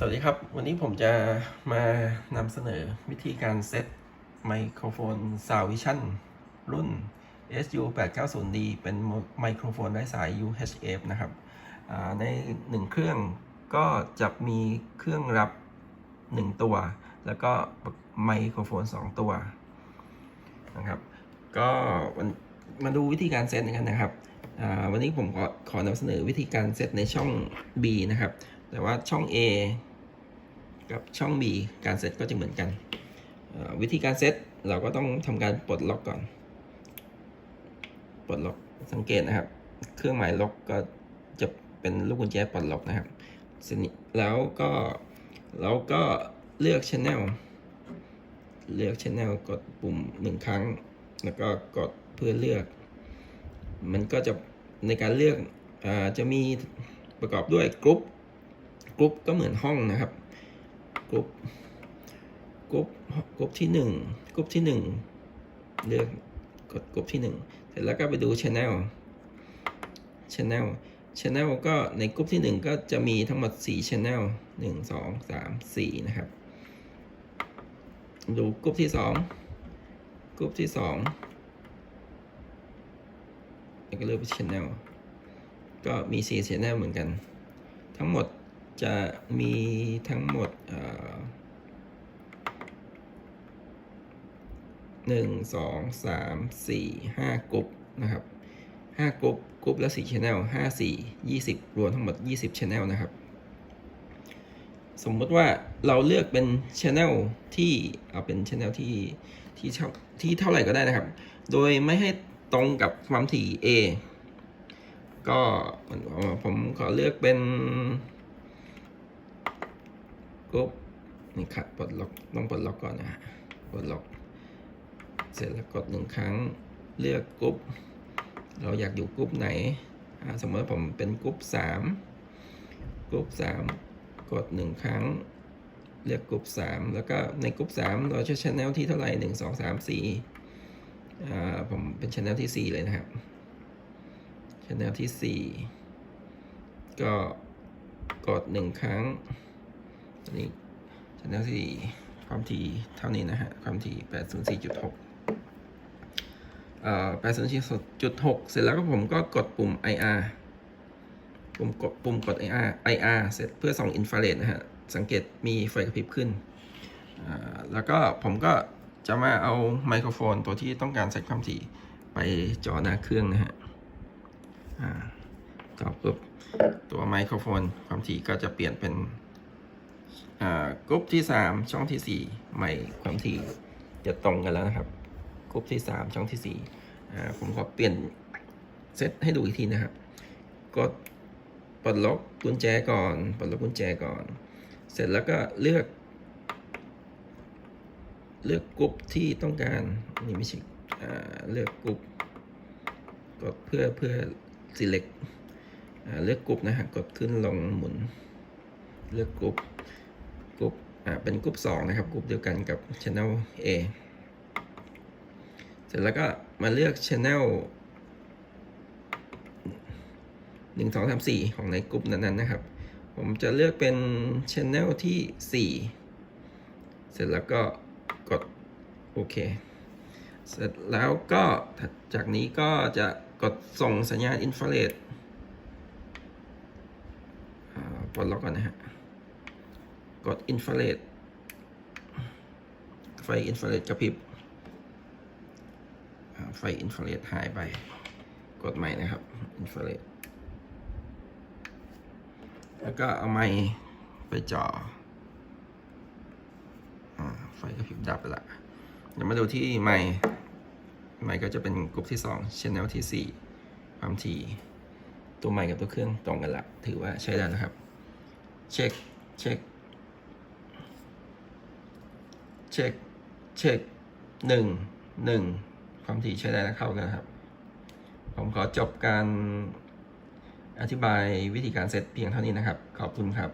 สวัสดีครับ วันนี้ผมจะมานำเสนอวิธีการเซตไมโครโฟน Sound Vision รุ่น SU 8 9 0 D เป็นไมโครโฟนไร้สาย UHF นะครับในหนึ่งเครื่องก็จะมีเครื่องรับ 1 ตัว แล้วก็ไมโครโฟน 2 ตัวนะครับก็มาดูวิธีการเซตกันนะครับวันนี้ผมขอขอนำเสนอวิธีการเซตในช่อง B นะครับแต่ว่าช่อง A กับช่อง B การเซตก็จะเหมือนกัน วิธีการเซตเราก็ต้องทำการปลดล็อกก่อน ปลดล็อกสังเกตนะครับ เครื่องหมายล็อกก็จะเป็นลูกกุญแจปลดล็อกนะครับแล้วก็เราก็เลือก Channel เลือก Channel กดปุ่มหนึ่งครั้ง แล้วก็กดเพื่อเลือก มันก็จะในการเลือกอจะมีประกอบด้วยกรุ๊ปกรุ๊ปก็เหมือนห้องนะครับ กรุ๊ปกรุ๊ปกรุ๊ปที่หนึ่งกรุ๊ปที่หนึ่งเลือกกดกรุ๊ปที่หนึ่งเสร็จแล้วก็ไปดู channel channel channel ก็ในกรุ๊ปที่หนึ่งก็จะมีทั้งหมด 4 channel 1 2 3 4 นะครับ ดูกรุ๊ปที่สองกรุ๊ปที่สองแล้วก็เลือกไป channel ก็มี 4 channel เหมือนกัน ทั้งหมด จะมีทั้งหมดหนึ่งสองสามสี่ห้ากรุ๊ปนะครับห้ากรุ๊ปกรุ๊ปละสี่ชแนลห้าสี่ยี่สิบรวมทั้งหมดยี่สิบชแนลนะครับ สมมติว่าเราเลือกเป็นชแนลที่เอาเป็นชแนลที่ที่เท่าที่เท่าไหร่ก็ได้นะครับ โดยไม่ให้ตรงกับความถี่ A ก็ผมขอเลือกเป็น กรุ๊ปนี่ครับปลดล็อกต้องปลดล็อกก่อนนะฮะปลดล็อก เสร็จแล้วกดหนึ่งครั้งเลือกกรุ๊ปเราอยากอยู่กรุ๊ปไหนอ่าสมมติผมเป็นกรุ๊ปสามกรุ๊ปสามกดหนึ่งครั้ง เลือกกรุ๊ปสามแล้วก็ในกรุ๊ปสามเราจะชแนลที่เท่าไหร่หนึ่งสองสามสี่อ่าผมเป็นชแนลที่สี่เลยนะครับ channel ที่4ก็กด1ครั้ง อันนี้ channel ที่4ความถี่เท่านี้นะฮะ ความถี่804.6เอ่อ804.6เสร็จแล้วก็ผมก็กดปุ่ม IR ปุ่มกดปุ่มกด IR IR เสร็จเพื่อส่องอินฟราเรดนะฮะ สังเกตมีไฟกระพริบขึ้น แล้วก็ผมก็จะมาเอาไมโครโฟนตัวที่ต้องการเซตความถี่ไปจ่อหน้าเครื่องนะฮะอ่อปุ๊บตัวไมโครโฟนความถี่ก็จะเปลี่ยนเป็น กรุ๊ปที่ 3 ช่องที่ 4 ใหม่ความถี่จะตรงกันแล้วนะครับกรุ๊ปที่ 3 ช่องที่4อ่ผมขอเปลี่ยนเซตให้ดูอีกทีนะครับ กดปลดล็อกกุญแจก่อนปลดล็อกกุญแจก่อน เสร็จแล้วก็เลือก เลือกกรุ๊ปที่ต้องการนี่ไม่ใช่เลือกกรุ๊ปกดเพื่อเพื่อ select อเลือกกลุ่มนะฮะกดขึ้นลงหมุน เลือกกลุ่มกลุ่มอ่าเป็นกลุ่มสองนะครับกลุ่มเดียวกันกับ channel A เสร็จแล้วก็มาเลือก channel หนึ่งสองสามสี่ของในกลุ่มนั้นๆนะครับ ผมจะเลือกเป็น channel ที่สี่เสร็จแล้วก็กดโอเค เสร็จแล้วก็จากนี้ก็จะกดส่งสัญญาณอินฟราเรดอ่าปลดล็อกก่อนนะฮะ กดอินฟราเรดไฟอินฟราเรดกระพริบไฟอินฟราเรดหายไป กดใหม่นะครับอินฟราเรดแล้วก็เอาไม้ไปจ่ออ่าไฟกระพริบดับไปละเดี๋ยวมาดูที่ไมค์ไมค์ก็จะเป็นกลุ่มที่2 channel ที่ 4 ความถี่ตัวไมค์กับตัวเครื่องตรงกันละถือว่าใช้ได้นะครับ เช็ค เช็ค เช็คเช็คหนึ่งหนึ่งความถี่ใช้ได้แล้วเข้ากันครับ ผมขอจบการอธิบายวิธีการเซตเพียงเท่านี้นะครับ ขอบคุณครับ